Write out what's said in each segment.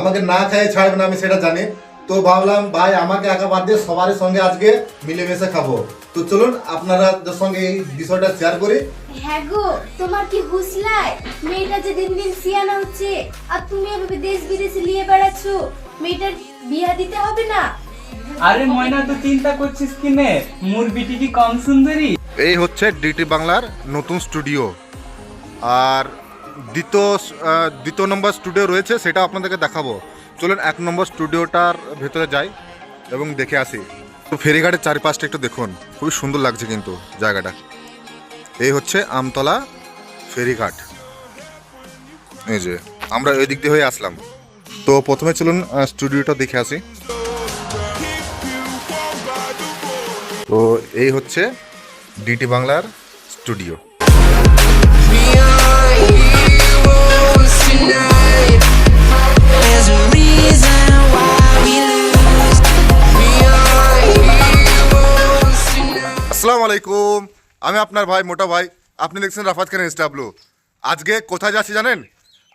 আমাকে না খাইয়ে ছাড়বে না আমি সেটা জানি। তো ভাবলাম ভাই আমাকে একা বাদ দিয়ে সবার সঙ্গে আজকে মিলেমিশে খাব। তো চলুন আপনারা সঙ্গে এই বিষয়টা শেয়ার করি। হ্যাঁ গো তোমার কি হুসলাই মেয়েটা যে দিন দিন সিয়ানা হচ্ছে আর তুমি এভাবে দেশ বিদেশে নিয়ে বেড়াচ্ছ মেয়েটার বিয়া দিতে হবে না? আরে ময়না তো চিন্তা করছিস কি নে? মোর বিটি কি কম সুন্দরী? এই হচ্ছে ডিটি বাংলার নতুন স্টুডিও। আর দ্বিতীয় দ্বিতীয় নম্বর স্টুডিও রয়েছে, সেটা আপনাদেরকে দেখাবো। চলুন এক নম্বর স্টুডিওটার ভেতরে যাই এবং দেখে আসি। তো ফেরিঘাটের চারিপাশটা একটু দেখুন, খুবই সুন্দর লাগছে কিন্তু জায়গাটা। এই হচ্ছে আমতলা ফেরিঘাট। এই যে, আমরা ওই দিক দিয়ে হয়ে আসলাম। তো প্রথমে চলুন স্টুডিওটা দেখে আসি। তো এই হচ্ছে ডিটি বাংলার স্টুডিও। আসসালামু আলাইকুম আমি আপনার ভাই, মোটা ভাই। আপনি দেখছেন রাফাত খান ইনস্টাবলু আজকে কোথায় যাচ্ছি জানেন?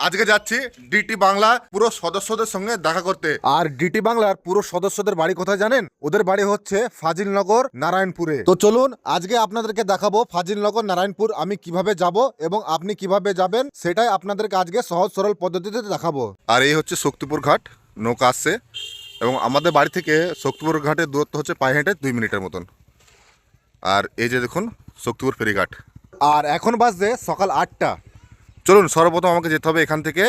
আজকে যাচ্ছি ডিটি বাংলা পুরো সদস্যদের সঙ্গে দেখা করতে। আর ডিটি বাংলার পুরো সদস্যদের বাড়ি কোথায় জানেন? ওদের বাড়ি হচ্ছে ফাজিলনগর নারায়ণপুরে। তো চলুন আজকে আপনাদেরকে দেখাবো ফাজিলনগর নারায়ণপুর আমি কীভাবে যাব এবং আপনি কীভাবে যাবেন সেটাই আপনাদেরকে আজকে সহজ সরল পদ্ধতিতে দেখাবো। আর এই হচ্ছে শক্তিপুর ঘাট নৌকা আসছে এবং আমাদের বাড়ি থেকে শক্তিপুর ঘাটের দূরত্ব হচ্ছে পায়ে হেঁটে দুই মিনিটের মতন। আর এই যে দেখুন শক্তিপুর ফেরিঘাট। আর এখন বাজছে সকাল আটটা। চলুন সর্বপ্রথম আমাকে যেতে হবে এখান থেকে।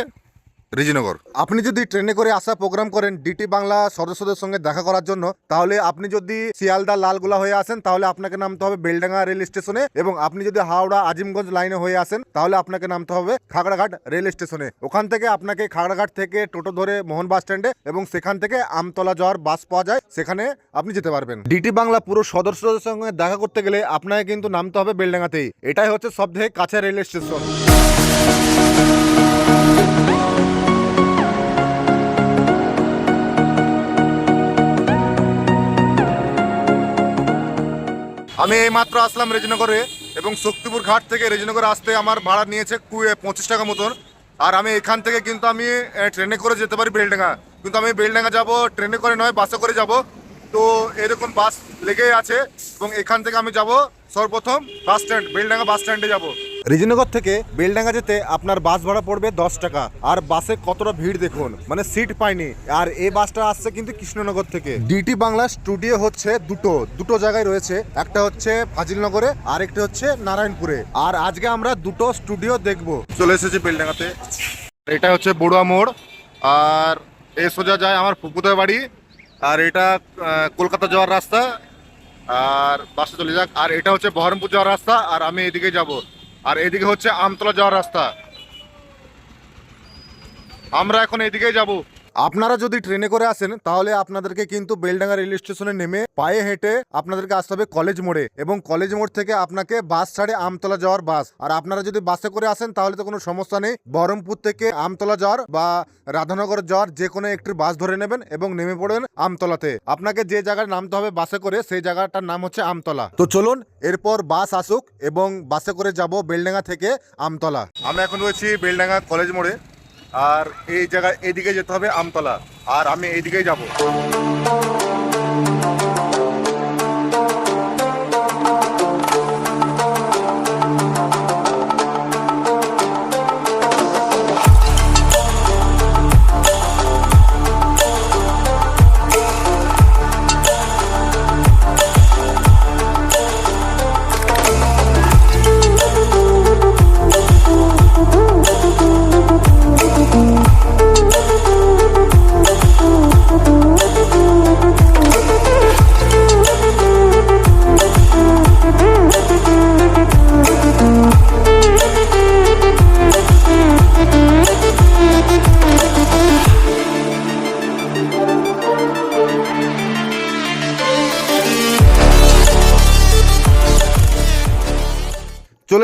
রিজিনগর। আপনি যদি ট্রেনে করে আসা প্রোগ্রাম করেন ডিটি বাংলা সদস্যদের সঙ্গে দেখা করার জন্য তাহলে আপনি যদি শিয়ালদা লালগোলা হয়ে আসেন তাহলে আপনাকে নামতে হবে বেলডাঙ্গা রেল স্টেশনে এবং আপনি যদি হাওড়া আজিমগঞ্জ লাইনে হয়ে আসেন তাহলে আপনাকে নামতে হবে খাগড়াঘাট রেল স্টেশনে। ওখান থেকে আপনাকে খাগড়াঘাট থেকে টোটো ধরে মোহন বাস স্ট্যান্ডে এবং সেখান থেকে আমতলা যাওয়ার বাস পাওয়া যায় সেখানে আপনি যেতে পারবেন। ডিটি বাংলা পুরো সদস্যদের সঙ্গে দেখা করতে গেলে আপনাকে কিন্তু নামতে হবে বেলডাঙ্গাতেই। এটাই হচ্ছে সব থেকে কাছে রেল স্টেশন। আমি এই মাত্র আসলাম রেজিনগরে এবং শক্তিপুর ঘাট থেকে রেজিনগর আসতে আমার ভাড়া নিয়েছে কুয়ে পঁচিশ টাকা মতন। আর আমি এখান থেকে কিন্তু আমি ট্রেনে করে যেতে পারি বেলডাঙ্গা। কিন্তু আমি বেলডাঙ্গা যাব, ট্রেনে করে নয়, বাসে করে যাব। তো এরকম বাস লেগেই আছে এবং এখান থেকে আমি যাব সর্বপ্রথম বাস স্ট্যান্ড, বেলডাঙ্গা বাস স্ট্যান্ডে যাব। রিজনগর থেকে বেলডাঙ্গা যেতে আপনার বাস ভাড়া পড়বে দশ টাকা। আর বাসে কতটা ভিড় দেখুন মানে সিট পাইনি। আর এই বাসটা আসছে কিন্তু কৃষ্ণনগর থেকে। ডিটি বাংলা স্টুডিও হচ্ছে দুটো দুটো জায়গায় রয়েছে। একটা হচ্ছে ফাজিলনগরে আর একটি হচ্ছে নারায়ণপুরে। আর আজকে আমরা দুটো স্টুডিও দেখব। চলে এসেছি বেলডাঙ্গাতে। এটা হচ্ছে বড়ুয়া মোড়। আর এ সোজা যায় আমার ফুপুদের বাড়ি। আর এটা কলকাতা যাওয়ার রাস্তা। আর বাসে চলে যাক। আর এটা হচ্ছে বহরমপুর যাওয়ার রাস্তা। আর আমি এদিকে যাব। আর এদিকে হচ্ছে আমতলা যাওয়ার রাস্তা। আমরা এখন এদিকেই যাব। আপনারা যদি ট্রেনে করে আসেন, তাহলে আপনাদেরকে কিন্তু বেলডাঙ্গা রেল স্টেশনে নেমে পায়ে হেঁটে আপনাদেরকে আসতে হবে কলেজ মোড়ে এবং কলেজ মোড় থেকে আপনাকে বাস ছাড়ে আমতলা যাওয়ার বাস। আর আপনারা যদি বাসে করে আসেন, তাহলে তো কোনো সমস্যা নেই। বহরমপুর থেকে আমতলা যাওয়ার বা রাধানগর যাওয়ার যে কোনো একটি বাস ধরে নেবেন এবং নেমে পড়বেন আমতলাতে। আপনাকে যে জায়গায় নামতে হবে বাসে করে, সেই জায়গাটার নাম হচ্ছে আমতলা। তো চলুন, এরপর বাস আসুক এবং বাসে করে যাব বেলডাঙ্গা থেকে আমতলা। আমি এখন রয়েছি বেলডাঙ্গা কলেজ মোড়ে। আর এই জায়গায় এদিকে যেতে হবে আমতলা। আর আমি এইদিকেই যাব।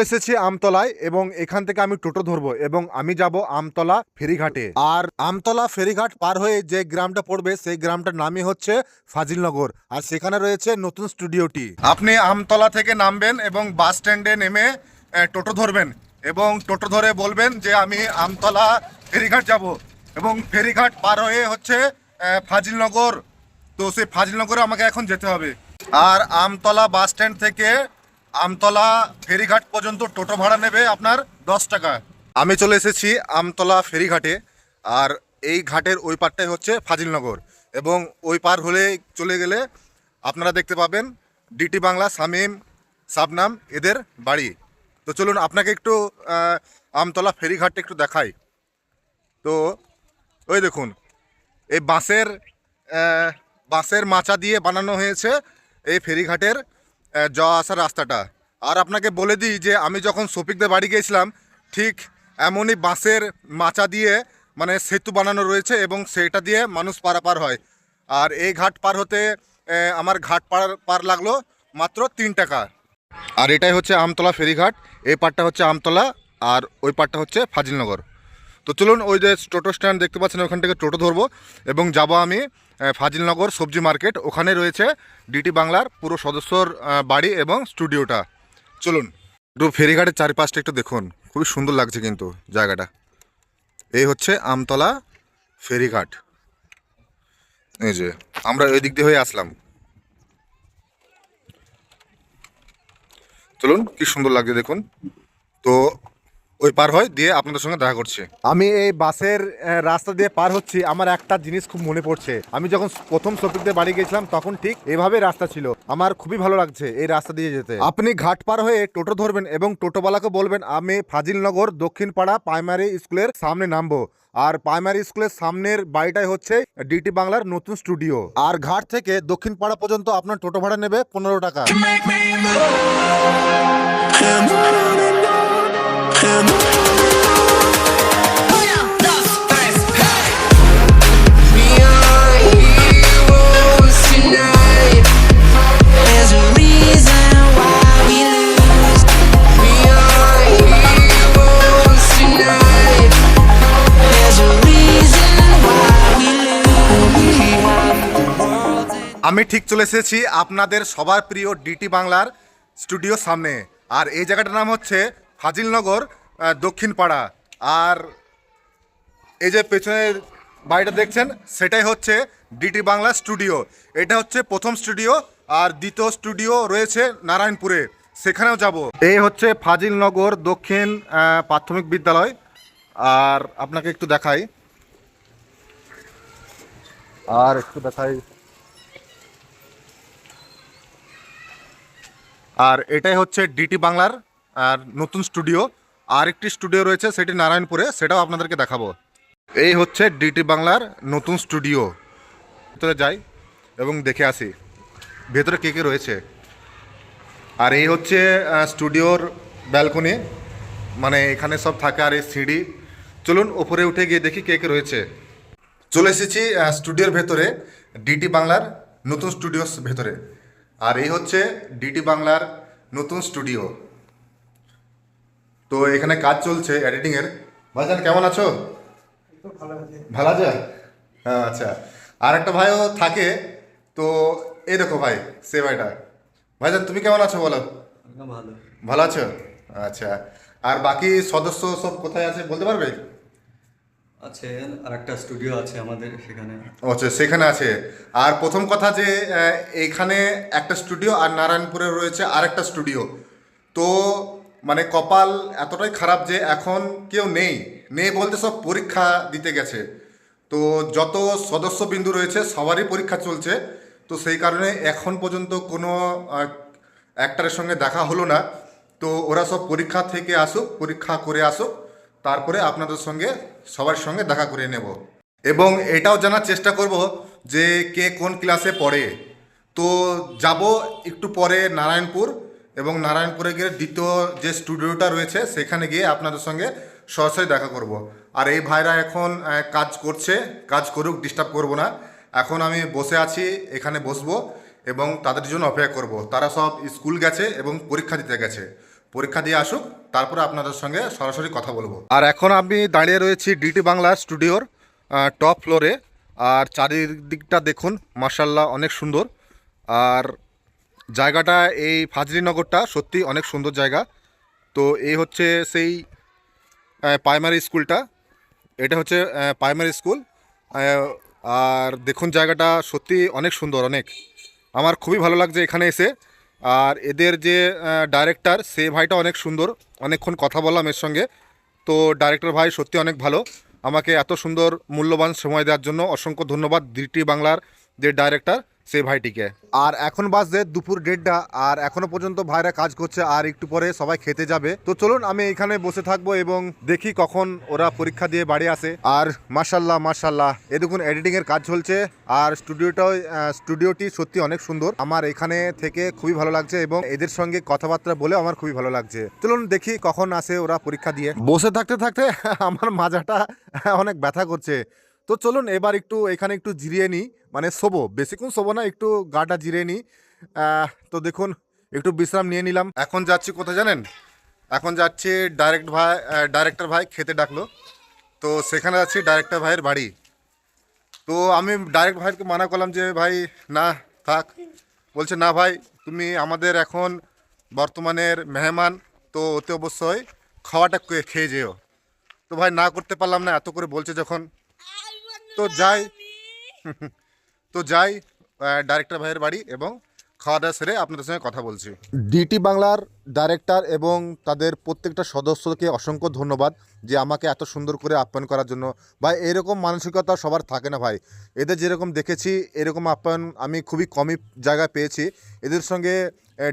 এসেছি আমতলায় এবং এখান থেকে আমি টোটো ধরবো এবং আমি যাব আমতলা ফেরিঘাটে। আর আমতলা ফেরিঘাট পার হয়ে যে গ্রামটা পড়বে, সেই গ্রামটার নামই হচ্ছে ফাজিলনগর। আর সেখানে রয়েছে নতুন স্টুডিওটি। আপনি আমতলা থেকে নামবেন এবং বাস স্ট্যান্ডে নেমে টোটো ধরবেন এবং টোটো ধরে বলবেন যে আমি আমতলা ফেরিঘাট যাব। এবং ফেরিঘাট পার হয়ে হচ্ছে ফাজিলনগর। তো সেই ফাজিলনগরে আমাকে এখন যেতে হবে। আর আমতলা বাস স্ট্যান্ড থেকে আমতলা ফেরিঘাট পর্যন্ত টোটো ভাড়া নেবে আপনার দশ টাকা। আমি চলে এসেছি আমতলা ফেরিঘাটে, আর এই ঘাটের ওই পারটাই হচ্ছে ফাজিলনগর। এবং ওই পার হলে চলে গেলে আপনারা দেখতে পাবেন ডিটি বাংলা সামিম সাবনাম, এদের বাড়ি। তো চলুন আপনাকে একটু আমতলা ফেরিঘাটটা একটু দেখাই। তো ওই দেখুন, এই বাঁশের বাঁশের মাচা দিয়ে বানানো হয়েছে এই ফেরিঘাটের যাওয়া আসার রাস্তাটা। আর আপনাকে বলে দিই যে, আমি যখন শফিকদের বাড়ি গিয়েছিলাম, ঠিক এমনই বাঁশের মাচা দিয়ে মানে সেতু বানানো রয়েছে এবং সেটা দিয়ে মানুষ পারাপার হয়। আর এই ঘাট পার হতে আমার ঘাট পার পার লাগল মাত্র তিন টাকা। আর এটাই হচ্ছে আমতলা ফেরিঘাট, এই পারটা হচ্ছে আমতলা, আর ওই পারটা হচ্ছে ফাজিলনগর। তো চলুন ওই যে টোটো স্ট্যান্ড দেখতে পাচ্ছেন, ওখান থেকে টোটো ধরবো এবং যাব আমি ফাজিলনগর সবজি মার্কেট, ওখানে রয়েছে ডিটি বাংলার পুরো সদস্যর বাড়ি এবং স্টুডিওটা। চলুন, একটু ফেরিঘাটের চারিপাশটা একটু দেখুন। খুবই সুন্দর লাগছে কিন্তু জায়গাটা। এই হচ্ছে আমতলা ফেরিঘাট। এই যে, আমরা ওই দিক দিয়ে হয়ে আসলাম। চলুন, কি সুন্দর লাগছে দেখুন। তো ওই পার হয় দিয়ে আপনাদের সঙ্গে দেখা করছে। আমি এই বাসের রাস্তা দিয়ে পার হচ্ছি আমার একটা জিনিস খুব মনে পড়ছে। আমি যখন প্রথম শফিকদের বাড়ি গেছিলাম তখন ঠিক এভাবে রাস্তা ছিল। আমার খুবই ভালো লাগছে এই রাস্তা দিয়ে যেতে। আপনি ঘাট পার হয়ে টোটো ধরবেন এবং টোটোওয়ালাকে বলবেন আমি ফাজিলনগর দক্ষিণ পাড়া প্রাইমারি স্কুলের সামনে নামবো। আর প্রাইমারি স্কুলের সামনের বাড়িটাই হচ্ছে ডিটি বাংলার নতুন স্টুডিও। আর ঘাট থেকে দক্ষিণ পাড়া পর্যন্ত আপনার টোটো ভাড়া নেবে পনেরো টাকা। আমি ঠিক চলে এসেছি আপনাদের সবার প্রিয় ডিটি বাংলার স্টুডিও সামনে। আর এই জায়গাটার নাম হচ্ছে ফাজিলনগর আহ, দক্ষিণ পাড়া আর এই যে পেছনের বাড়িটা দেখছেন সেটাই হচ্ছে ডিটি বাংলা স্টুডিও। এটা হচ্ছে প্রথম স্টুডিও আর দ্বিতীয় স্টুডিও রয়েছে নারায়ণপুরে। সেখানেও যাব। এই হচ্ছে ফাজিলনগর দক্ষিণ প্রাথমিক বিদ্যালয়। আর আপনাকে একটু দেখাই। আর একটু দেখাই। আর এটাই হচ্ছে ডিটি বাংলার আর নতুন স্টুডিও আর একটি স্টুডিও রয়েছে সেটি নারায়ণপুরে, সেটাও আপনাদেরকে দেখাবো। এই হচ্ছে ডিটি বাংলার নতুন স্টুডিও। ভেতরে যাই এবং দেখে আসি, ভেতরে কে কে রয়েছে। আর এই হচ্ছে স্টুডিওর ব্যালকনি মানে এখানে সব থাকে আর এই সিঁড়ি। চলুন ওপরে উঠে গিয়ে দেখি কে কে রয়েছে। চলে এসেছি স্টুডিওর ভেতরে, ডিটি বাংলার নতুন স্টুডিওর ভেতরে। আর এই হচ্ছে ডিটি বাংলার নতুন স্টুডিও। তো এখানে কাজ চলছে এডিটিংয়ের ভাইজান কেমন আছো? ভালো আছে। হ্যাঁ আচ্ছা। আর একটা ভাইও থাকে তো এই দেখো ভাই সে ভাইটা ভাইজান তুমি কেমন আছো বলো? ভালো। ভালো আছো? আচ্ছা। আর বাকি সদস্য সব কোথায় আছে বলতে পারবে? আছে আর একটা স্টুডিও আছে আমাদের সেখানে। আচ্ছা সেখানে আছে। আর প্রথম কথা যে এখানে একটা স্টুডিও আর নারায়ণপুরে রয়েছে আর একটা স্টুডিও তো মানে কপাল এতটাই খারাপ যে এখন কেউ নেই। নেই বলতে সব পরীক্ষা দিতে গেছে। তো যত সদস্য বিন্দু রয়েছে, সবারই পরীক্ষা চলছে। তো সেই কারণে এখন পর্যন্ত কোনো অ্যাক্টারের সঙ্গে দেখা হলো না। তো ওরা সব পরীক্ষা থেকে আসুক, পরীক্ষা করে আসুক, তারপরে আপনাদের সঙ্গে, সবার সঙ্গে দেখা করে নেব। এবং এটাও জানার চেষ্টা করব যে কে কোন ক্লাসে পড়ে। তো যাব একটু পরে নারায়ণপুর। এবং নারায়ণপুরে গিয়ে দ্বিতীয় যে স্টুডিওটা রয়েছে, সেখানে গিয়ে আপনাদের সঙ্গে সরাসরি দেখা করব। আর এই ভাইরা এখন কাজ করছে, কাজ করুক ডিস্টার্ব করব না। এখন আমি বসে আছি, এখানে বসবো এবং তাদের জন্য অপেক্ষা করব। তারা সব স্কুল গেছে এবং পরীক্ষা দিতে গেছে। পরীক্ষা দিয়ে আসুক, তারপরে আপনাদের সঙ্গে সরাসরি কথা বলব। আর এখন আমি দাঁড়িয়ে রয়েছি ডিটি বাংলা স্টুডিওর টপ ফ্লোরে। আর চারিদিকটা দেখুন মার্শাল্লাহ অনেক সুন্দর। আর জায়গাটা, এই ফাজরিনগরটা সত্যি অনেক সুন্দর জায়গা। তো এই হচ্ছে সেই প্রাইমারি স্কুলটা এটা হচ্ছে প্রাইমারি স্কুল আর দেখুন জায়গাটা সত্যি অনেক সুন্দর, অনেক। আমার খুবই ভালো লাগছে এখানে এসে। আর এদের যে ডাইরেক্টর সে ভাইটা অনেক সুন্দর। অনেকক্ষণ কথা বললাম এর সঙ্গে। তো ডাইরেক্টর ভাই সত্যি অনেক ভালো। আমাকে এত সুন্দর, মূল্যবান সময় দেওয়ার জন্য অসংখ্য ধন্যবাদ ডিটি বাংলার যে ডাইরেক্টর সেই ভাইটিকে। আর এখন বাজছে দুপুর দেড়টা, আর এখনও পর্যন্ত ভাইরা কাজ করছে, আর একটু পরে সবাই খেতে যাবে। তো চলুন, আমি এখানে বসে থাকব এবং দেখি কখন ওরা পরীক্ষা দিয়ে বাড়ি আসে। আর মাশাল্লাহ মাশাল্লাহ, এ দেখুন এডিটিং এর কাজ চলছে। আর স্টুডিওটাও স্টুডিওটি সত্যি অনেক সুন্দর। আমার এখানে থেকে খুবই ভালো লাগছে এবং এদের সঙ্গে কথাবার্তা বলে আমার খুবই ভালো লাগছে। চলুন, দেখি কখন আসে ওরা পরীক্ষা দিয়ে। বসে থাকতে থাকতে আমার মাজাটা অনেক ব্যথা করছে। তো চলুন এবার একটু এখানে একটু জিরিয়ে নিই। মানে শোবো, বেশিক্ষণ শোবো না, একটু গাটা জিরিয়ে নিই। তো দেখুন, একটু বিশ্রাম নিয়ে নিলাম। এখন যাচ্ছি কোথায় জানেন? এখন যাচ্ছি ডাইরেক্ট ভাই ডাইরেক্টর ভাই খেতে ডাকলো। তো সেখানে যাচ্ছি ডাইরেক্টর ভাইয়ের বাড়ি। তো আমি ডাইরেক্ট ভাইকে মানা করলাম যে, ভাই, না, থাক। বলছে, না ভাই, তুমি আমাদের এখন বর্তমানের মেহমান, তো অতি অবশ্যই খাওয়াটা খেয়ে যেও। তো ভাই, না করতে পারলাম না। এত করে বলছে যখন। তো যাই। তো যাই ডাইরেক্টর ভাইয়ের বাড়ি এবং খাওয়া দাওয়া সেরে আপনাদের সঙ্গে কথা বলছি। ডিটি বাংলার ডাইরেক্টর এবং তাদের প্রত্যেকটা সদস্যকে অসংখ্য ধন্যবাদ যে আমাকে এত সুন্দর করে আপ্যায়ন করার জন্য। ভাই, এরকম মানসিকতা সবার থাকে না ভাই। এদের যেরকম দেখেছি, এরকম আপ্যায়ন আমি খুবই কমই জায়গায় পেয়েছি। এদের সঙ্গে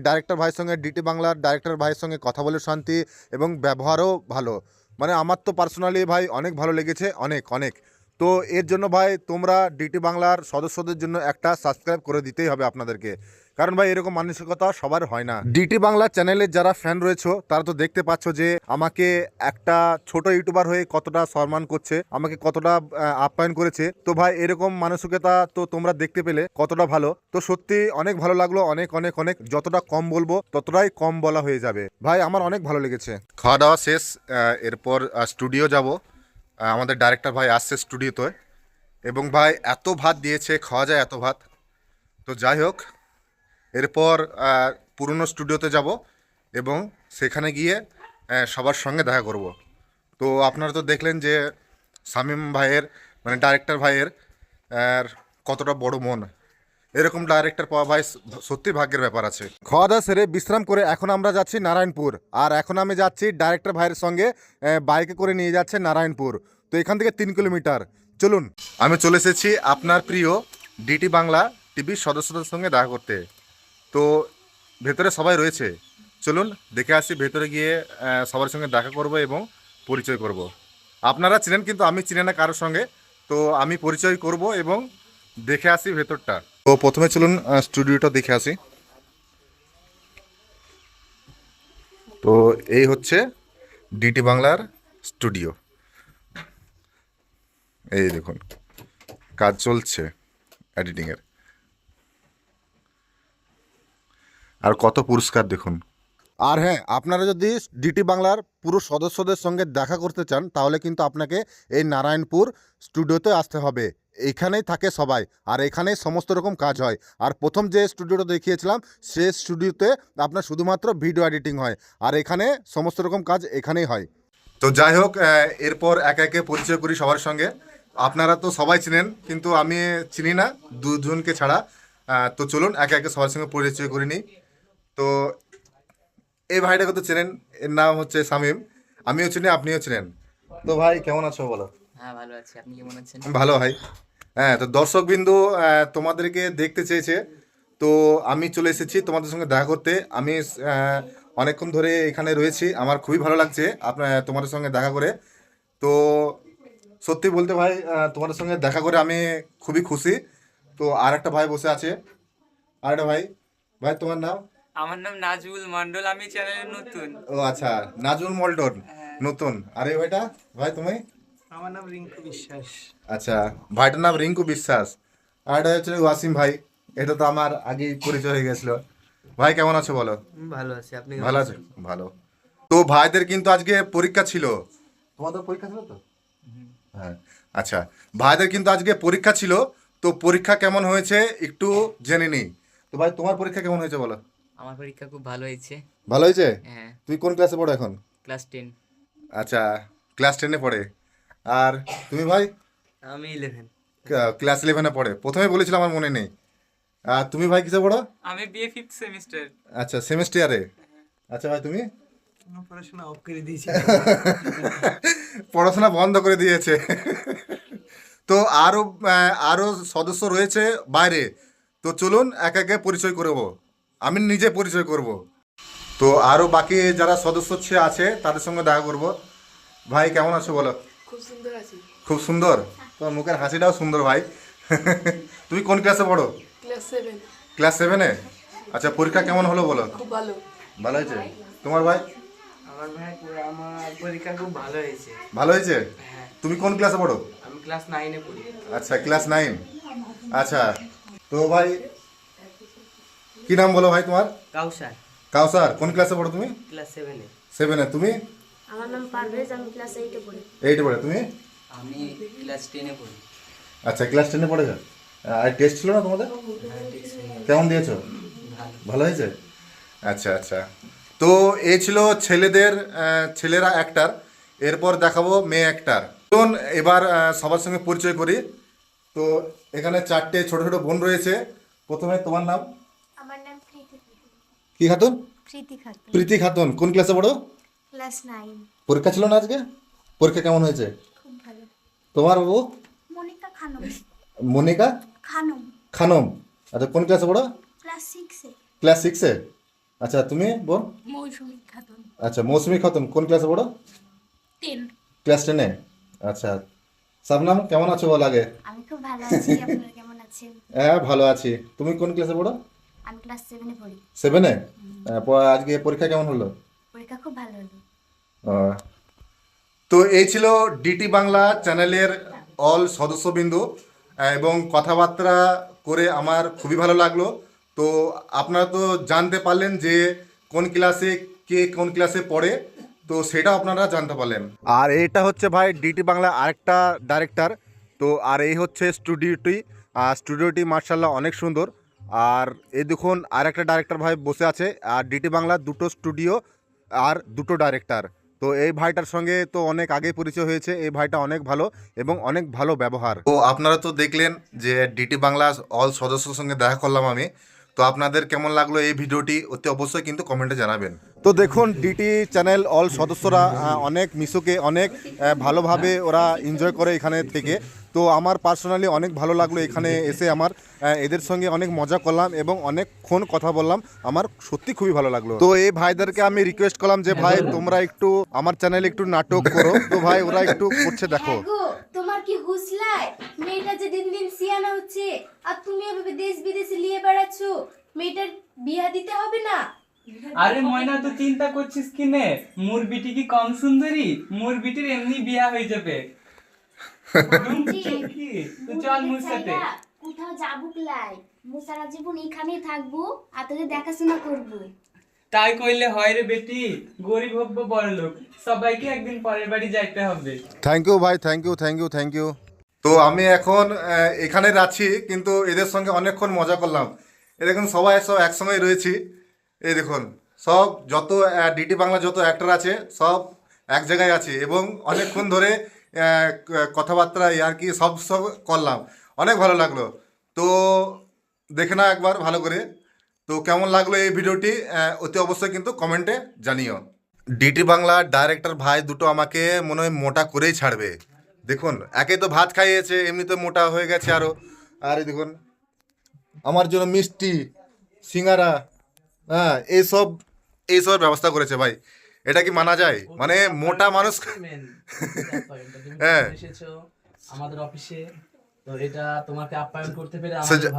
ডাইরেক্টর ভাইয়ের সঙ্গে ডিটি বাংলার ডাইরেক্টর ভাইয়ের সঙ্গে কথা বলে শান্তি এবং ব্যবহারও ভালো। মানে আমার তো পার্সোনালি ভাই অনেক ভালো লেগেছে, অনেক অনেক। তো এর জন্য ভাই তোমরা ডিটি বাংলার সদস্যদের জন্য একটা সাবস্ক্রাইব করে দিতেই হবে আপনাদেরকে। কারণ ভাই এরকম মানসিকতা সবার হয় না। ডিটি বাংলা চ্যানেলের যারা ফ্যান রয়েছে, তারা তো দেখতে পাচ্ছ যে আমাকে একটা ছোট ইউটিউবার হয়ে কতটা সম্মান করছে, আমাকে কতটা আপ্যায়ন করেছে। তো ভাই এরকম মানসিকতা তো তোমরা দেখতে পেলে কতটা ভালো। তো সত্যি অনেক ভালো লাগল, অনেক অনেক অনেক। যতটা কম বলব, ততটাই কম বলা হয়ে যাবে। ভাই, আমার অনেক ভালো লেগেছে। খাওয়া দাওয়া শেষ এরপর স্টুডিও যাব। আমাদের ডাইরেক্টর ভাই আসছে স্টুডিওতে এবং ভাই এত ভাত দিয়েছে, খাওয়া যায় এত ভাত। তো যাই হোক, এরপর পুরনো স্টুডিওতে যাব এবং সেখানে গিয়ে সবার সঙ্গে দেখা করব। তো আপনারা তো দেখলেন যে, শামীম ভাইয়ের মানে ডাইরেক্টর ভাইয়ের কতটা বড় মন। এরকম ডাইরেক্টর পাওয়া ভাই সত্যি ভাগ্যের ব্যাপার আছে। খাওয়া দাওয়া সেরে বিশ্রাম করে এখন আমরা যাচ্ছি নারায়ণপুর। আর এখন আমি যাচ্ছি ডাইরেক্টর ভাইয়ের সঙ্গে বাইকে করে নিয়ে যাচ্ছে নারায়ণপুর। তো এখান থেকে তিন কিলোমিটার। চলুন, আমি চলে এসেছি আপনার প্রিয় ডিটি বাংলা টিভির সদস্যদের সঙ্গে দেখা করতে। তো ভেতরে সবাই রয়েছে। চলুন, দেখে আসি, ভেতরে গিয়ে সবার সঙ্গে দেখা করব এবং পরিচয় করব। আপনারা চিনেন কিন্তু আমি চিনি না কারোর সঙ্গে। তো আমি পরিচয় করব এবং দেখে আসি ভেতরটা। তো প্রথমে চলুন স্টুডিওটা দেখে আসি। তো এই হচ্ছে ডিটি বাংলার স্টুডিও। এই দেখুন, কাজ চলছে এডিটিংয়ের। আর কত পুরস্কার দেখুন। আর হ্যাঁ আপনারা যদি ডিটি বাংলার পুরো সদস্যদের সঙ্গে দেখা করতে চান, তাহলে কিন্তু আপনাকে এই নারায়ণপুর স্টুডিওতে আসতে হবে। এখানেই থাকে সবাই, আর এখানেই সমস্ত রকম কাজ হয়। আর প্রথম যে স্টুডিওটা দেখিয়েছিলাম, সে স্টুডিওতে আপনার শুধুমাত্র ভিডিও এডিটিং হয়, আর এখানে সমস্ত রকম কাজ এখানেই হয়। তো যাই হোক এরপর একে একে পরিচয় করি সবার সঙ্গে। আপনারা তো সবাই চিনেন, কিন্তু আমি চিনি না দুজনকে ছাড়া। তো চলুন, একে একে সবার সঙ্গে পরিচয় করে নিই। তো এই ভাইটাকে তো চেনেন, এর নাম হচ্ছে শামীম। আমিও চিনি, আপনিও চিনেন। তো ভাই, কেমন আছো বলো? হ্যাঁ ভালো আছি। আপনি কেমন আছেন? ভালো ভাই। হ্যাঁ তো দর্শক বিন্দু তোমাদেরকে দেখতে চেয়েছে। তো আমি চলে এসেছি তোমাদের সঙ্গে দেখা করতে। আমি অনেকক্ষণ ধরে এখানে রয়েছি। আমার খুবই ভালো লাগছে আপনার তোমাদের সঙ্গে দেখা করে। তো সত্যি বলতে ভাই তোমাদের সঙ্গে দেখা করে আমি খুবই খুশি। তো আর একটা ভাই বসে আছে। আর একটা ভাই। ভাই তোমার নাম? আমার নাম নাজমুল মন্ডল আমি চ্যানেলে নতুন। ও আচ্ছা নাজুল মল্টন। নতুন। আরে ভাইটা ভাই তুমি? আমার নাম রিঙ্কু বিশ্বাস। আচ্ছা ভাইটার নাম রিঙ্কু বিশ্বাস। আর এটা হচ্ছে ওয়াসিম ভাই। এটা তো আমার আগেই পরিচয় হয়ে গেছিল। ভাই কেমন আছো বলো? ভালো আছি। আপনি ভালো আছো ভালো। তো ভাইদের কিন্তু আজকে পরীক্ষা ছিল। তোমাদের পরীক্ষা ছিল তো? হ্যাঁ। আচ্ছা ভাইদের কিন্তু আজকে পরীক্ষা ছিল। তো পরীক্ষা কেমন হয়েছে একটু জেনে নিই। তো ভাই তোমার পরীক্ষা কেমন হয়েছে বলো? আমার পরীক্ষা খুব ভালো হয়েছে। ভালো হয়েছে? হ্যাঁ। তুই কোন ক্লাসে পড়ো এখন? Class ten. আচ্ছা ক্লাস টেনে পড়ে। আর তুমি ভাই? আমি ইলেভেন ক্লাস ইলেভেনে পড়ে। প্রথমে বলেছিলাম আমার মনে নেই। আর তুমি ভাই কিসে পড়ো? আমি বিএ ফিফথ সেমিস্টার আচ্ছা সেমিস্টারে আচ্ছা ভাই তুমি? পড়াশোনা অফ করে দিয়েছি। পড়াশোনা বন্ধ করে দিয়েছে। তো আরও আরও সদস্য রয়েছে বাইরে। তো চলুন এক একে পরিচয় করব। আমি নিজে পরিচয় করব। তো আরও বাকি যারা সদস্য ছে- আছে তাদের সঙ্গে দেখা করব। ভাই কেমন আছো বলো? খুব সুন্দর আছি খুব সুন্দর? তোমার মুখের হাসিটাও সুন্দর ভাই। তুমি কোন ক্লাসে পড়ো? ক্লাস সেভেনে আচ্ছা পরীক্ষা কেমন হলো বলো? খুব ভালো। ভালো হয়েছে? তোমার ভাই? আমার ভাই আমার পরীক্ষা খুব ভালো হয়েছে। ভালো হয়েছে? হ্যাঁ। তুমি কোন ক্লাসে পড়ো? আমি ক্লাস নাইনে পড়ি। আচ্ছা ক্লাস নাইন আচ্ছা তো ভাই কি নাম বলো ভাই তোমার? কাউসার। কাউসার কোন ক্লাসে পড়ো তুমি? ক্লাস সেভেনে সেভেনে তুমি? আমার নাম পারভেজ আমি ক্লাস এইটে পড়ি। এইটে পড়ে তুমি? আমি ক্লাস টেনে পড়ি। আচ্ছা ক্লাস টেনে পড়েছো? আর টেস্ট ছিল না তোমাদের? কেমন দিয়েছ? ভালো। হয়েছে? আচ্ছা আচ্ছা। তো এই ছিল ছেলেদের ছেলেরা অ্যাক্টার এরপর দেখাবো মেয়ে অ্যাক্টার চলুন এবার সবার সঙ্গে পরিচয় করি। তো এখানে চারটে ছোট ছোট বোন রয়েছে। প্রথমে তোমার নাম? আমার নাম প্রীতি কি খাতুন? প্রীতি খাতুন। প্রীতি খাতুন। কোন ক্লাসে পড়ো? Class nine. পরীক্ষা ছিল না আজকে? পরীক্ষা কেমন হয়েছে? খুব ভালো। তোমার বাবু? মনিকা খানম। মনিকা? খানম। খানম। আচ্ছা কোন ক্লাসে পড়ো? ক্লাস সিক্সে। ক্লাস সিক্সে? আচ্ছা তুমি বোন মৌসুমী খাতুন। আচ্ছা মৌসুমি খাতুন কোন ক্লাসে পড়ো? ক্লাস টেনে? আচ্ছা সাবনাম কেমন আছো বল আগে? আমি খুব ভালো আছি আপনারা কেমন আছেন? হ্যাঁ ভালো আছি। তুমি কোন ক্লাসে পড়ো? আমি ক্লাস সেভেনে পড়ি। সেভেনে? আজকে পরীক্ষা কেমন হলো? পরীক্ষা খুব ভালো হলো। তো এই ছিল ডিটি বাংলা চ্যানেলের অল সদস্যবিন্দু এবং কথাবার্তা করে আমার খুবই ভালো লাগল। তো আপনারা তো জানতে পারলেন যে কোন ক্লাসে কে কোন ক্লাসে পড়ে তো সেটা আপনারা জানতে পারলেন। আর এটা হচ্ছে ভাই ডিটি বাংলা আরেকটা ডাইরেক্টর তো আর এই হচ্ছে স্টুডিওটি। আর স্টুডিওটি মার্শাল্লাহ অনেক সুন্দর। আর এই দেখুন আর একটা ডাইরেক্টর ভাই বসে আছে। আর ডিটি বাংলা দুটো স্টুডিও আর দুটো ডাইরেক্টর তো এই ভাইটার সঙ্গে তো অনেক আগে পরিচয় হয়েছে এই ভাইটা অনেক ভালো এবং অনেক ভালো ব্যবহার। তো আপনারা তো দেখলেন যে ডিটি বাংলা অল সদস্যর সঙ্গে দেখা করলাম আমি। তো আপনাদের কেমন লাগল এই ভিডিওটি? অতি অবশ্যই কিন্তু কমেন্টে জানাবেন। তো দেখুন ডিটি চ্যানেল অল সদস্যরা অনেক মিশুকে অনেক ভালোভাবে ওরা এনজয় করে এখানে থেকে। তো আমার পার্সোনালি অনেক ভালো লাগল এখানে এসে আমার এদের সঙ্গে অনেক মজা করলাম এবং অনেকক্ষণ কথা বললাম। আমার সত্যি খুবই ভালো লাগল। তো এই ভাইদেরকে আমি রিকোয়েস্ট করলাম যে ভাই তোমরা একটু আমার চ্যানেলে একটু নাটক করো। তো ভাই ওরা একটু করছে দেখো। হ্যাঁ তোমার কি হুসলাই মেয়েটা যে দিন দিন সিয়ানা হচ্ছে আর তুমি এভাবে দেশ বিদেশে নিয়ে বেড়াচ্ছ? মেয়েটার বিয়া দিতে হবে না? আরে ময়না তো চিন্তা করছিস কি নে? মোর বিটি কি কম সুন্দরী? মোর বিটির এমনি বিয়া হয়ে যাবে। কোথাও যাব লাই। মু সারা জীবন এখানেই থাকব আর তোদের দেখাশোনা করব। তাই কইলে হয় রে বেটি গরিব হব বড় লোক। সবাইকে একদিন পরের বাড়ি যাইতে হবে। থ্যাংক ইউ ভাই thank you thank you thank you তো আমি এখন এখানে আছি কিন্তু এদের সঙ্গে অনেকক্ষণ মজা করলাম। এ দেখুন সবাই সব একসঙ্গেই রয়েছি। এই দেখুন সব যত ডিটি বাংলা যত অ্যাক্টর আছে সব এক জায়গায় আছে এবং অনেকক্ষণ ধরে কথাবার্তা আর কি, সব সব করলাম। অনেক ভালো লাগল। তো দেখে না একবার ভালো করে। তো কেমন লাগল এই ভিডিওটি? অতি অবশ্যই কিন্তু কমেন্টে জানিও। ডিটি বাংলা ডাইরেক্টর ভাই দুটো আমাকে মনে হয় মোটা করেই ছাড়বে। দেখুন একে তো ভাত খাইয়েছে, এমনিতে মোটা হয়ে গেছে আরও আর দেখুন, আমার জন্য মিষ্টি, সিঙ্গারা হ্যাঁ এইসব এইসবের ব্যবস্থা করেছে ভাই। এটা কি মানা যায়? মানে মোটা মানুষ হ্যাঁ। আমাদের অফিসে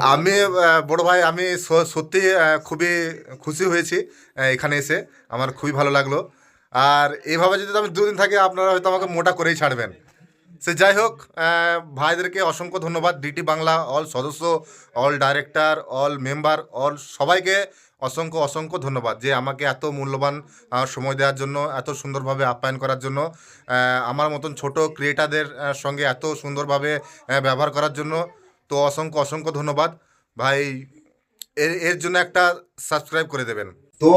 আমি বড় ভাই আমি সত্যি খুবই খুশি হয়েছি এখানে এসে। আমার খুবই ভালো লাগল। আর এইভাবে যদি আমি দুদিন থাকি আপনারা হয়তো আমাকে মোটা করেই ছাড়বেন। সে যাই হোক ভাইদেরকে অসংখ্য ধন্যবাদ। ডিটি বাংলা অল সদস্য all director all member all সবাইকে অসংখ্য অসংখ্য ধন্যবাদ যে আমাকে এত মূল্যবান সময় দেওয়ার জন্য, এত সুন্দরভাবে আপ্যায়ন করার জন্য আমার মতন ছোট ক্রিয়েটারদের সঙ্গে এত সুন্দরভাবে ব্যবহার করার জন্য। তো অসংখ্য অসংখ্য ধন্যবাদ। ভাই, এর এর জন্য একটা সাবস্ক্রাইব করে দেবেন। তো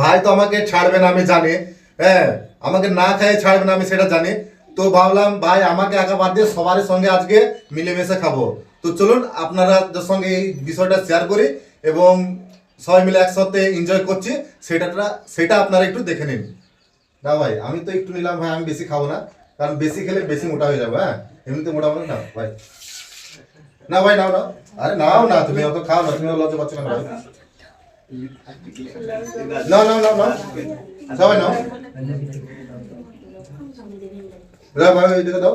ভাই তো আমাকে ছাড়বে না, আমি জানি। হ্যাঁ আমাকে না খাইয়ে ছাড়বে না, আমি সেটা জানি। তো ভাবলাম, ভাই, আমাকে একা বাদ দিয়ে সবার সঙ্গে আজকে মিলেমিশে খাব। তো চলুন আপনারাদের সঙ্গে এই বিষয়টা শেয়ার করি এবং সবাই মিলে একসাথে এনজয় করছি। সেটাটা, সেটা আপনারা একটু দেখে নিন। না ভাই, আমি তো একটু নিলাম, ভাই, আমি বেশি খাব না। কারণ বেশি খেলে বেশি মোটা হয়ে যাবে হ্যাঁ? এমনিতে মোটা মানে না, ভাই। না ভাই, নাও না আরে, নাও না, তুমি অত খাও না, তুমি লজ্জা পাচ্ছ না, ভাই। নাও না না না সবাই নাও। দাও ভাই এদিকে দাও।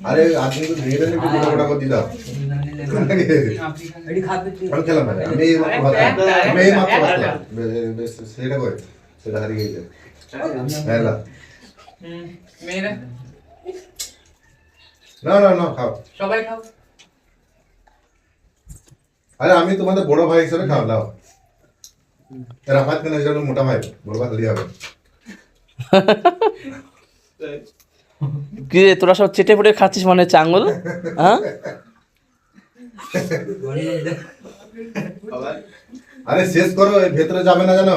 আরে আজ কিন্তু ধীরে ধীরে একটু মোটা করে দাও। আমি খেলাম না আমি এই মাত্র ভাত আমি এই মাত্র ভাত সেটা করে সেটা হারিয়ে গেছে। হ্যাঁ না মেয়েরা না না না খাও। সবাই খাও। আরে আমি তোমাদের বড় ভাই হিসেবে খাও দাও। রাফাত কেন মোটা ভাই বড় ভাই হবে। কি রে তোরা সব চেটে পুটে খাচ্ছিস মানে হচ্ছে আঙুল হ্যাঁ? আরে শেষ করো ভেতরে যাবে না জানো?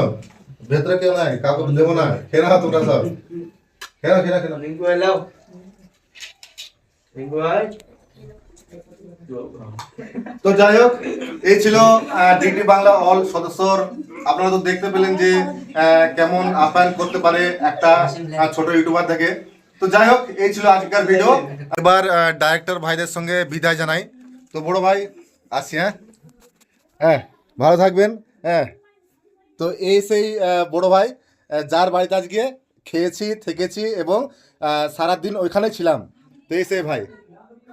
ভেতরে কেউ নাই কাউকে দেবো না। খেয়ে তোমরা সব। খেয়ে খেয়ে খেয়ে। রিঙ্কু এলাও রিঙ্কু ভাই তো যাই হোক, এই ছিল ডিটি বাংলা অল সদস্যর। আপনারা তো দেখতে পেলেন যে কেমন আপ্যায়ন করতে পারে একটা ছোট ইউটিউবার থেকে। তো যাই হোক, এই ছিল আজকের ভিডিও এবার ডাইরেক্টর ভাইদের সঙ্গে বিদায় জানাই। তো বড় ভাই, আসি হ্যাঁ? হ্যাঁ ভালো থাকবেন হ্যাঁ। তো এই সেই বড় ভাই যার বাড়িতে আজকে খেয়েছি, থেকেছি এবং সারাদিন ওইখানে ছিলাম। তো এই সেই ভাই।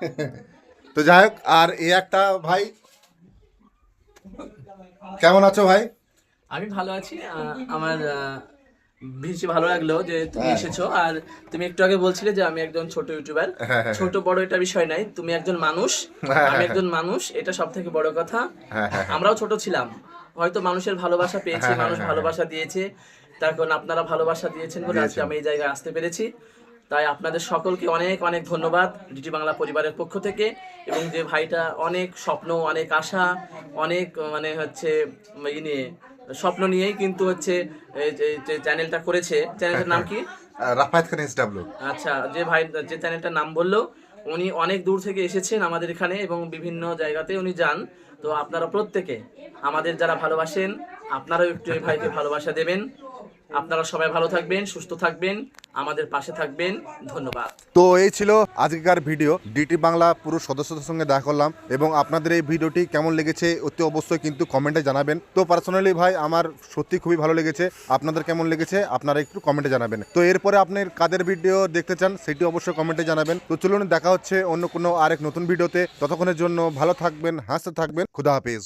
তো যাই হোক আর এই একটা ভাই। কেমন আছো ভাই? আমি ভালো আছি। আমার বেশি ভালো লাগল যে তুমি হ্যাঁ। এসেছ। আর তুমি একটু আগে বলছিলে যে আমি একজন ছোট ইউটিউবার। হ্যাঁ, হ্যাঁ, ছোট বড় এটা বিষয় নাই। তুমি একজন মানুষ আমি। একজন মানুষ এটা সব থেকে বড় কথা। আমরাও ছোট ছিলাম। হয়তো মানুষের ভালোবাসা পেয়েছি মানুষ ভালোবাসা দিয়েছে। তার কারণ আপনারা ভালোবাসা দিয়েছেন বলে আজকে আমি এই জায়গায় আসতে পেরেছি। তাই আপনাদের সকলকে অনেক অনেক ধন্যবাদ ডিটি বাংলা পরিবারের পক্ষ থেকে এবং যে ভাইটা অনেক স্বপ্ন অনেক আশা অনেক মানে হচ্ছে ই নিয়ে স্বপ্ন নিয়েই কিন্তু হচ্ছে এই যে- চ্যানেলটা করেছে চ্যানেলটার নাম কি? রাফায়াত খান এস আচ্ছা যে ভাই যে চ্যানেলটার নাম বলল উনি অনেক দূর থেকে এসেছেন আমাদের এখানে এবং বিভিন্ন জায়গাতে উনি যান। তো আপনারা প্রত্যেকে আমাদের যারা ভালোবাসেন আপনারাও একটু এই ভাইকে ভালোবাসা দেবেন। আপনারা সবাই ভালো থাকবেন সুস্থ থাকবেন আমাদের পাশে থাকবেন ধন্যবাদ। তো এই ছিল আজকেকার ভিডিও ডিটি বাংলা পুরো সদস্যদের সঙ্গে দেখা করলাম এবং আপনাদের এই ভিডিওটি কেমন লেগেছে অতি অবশ্যই কিন্তু কমেন্টে জানাবেন। তো পার্সোনালি ভাই আমার সত্যি খুবই ভালো লেগেছে আপনাদের কেমন লেগেছে আপনারা একটু কমেন্টে জানাবেন। তো এরপরে আপনার কাদের ভিডিও দেখতে চান সেটি অবশ্যই কমেন্টে জানাবেন। তো চলুন দেখা হচ্ছে অন্য কোনো আরেক নতুন ভিডিওতে ততক্ষণের জন্য ভালো থাকবেন হাসতে থাকবেন খুদা হাফিজ।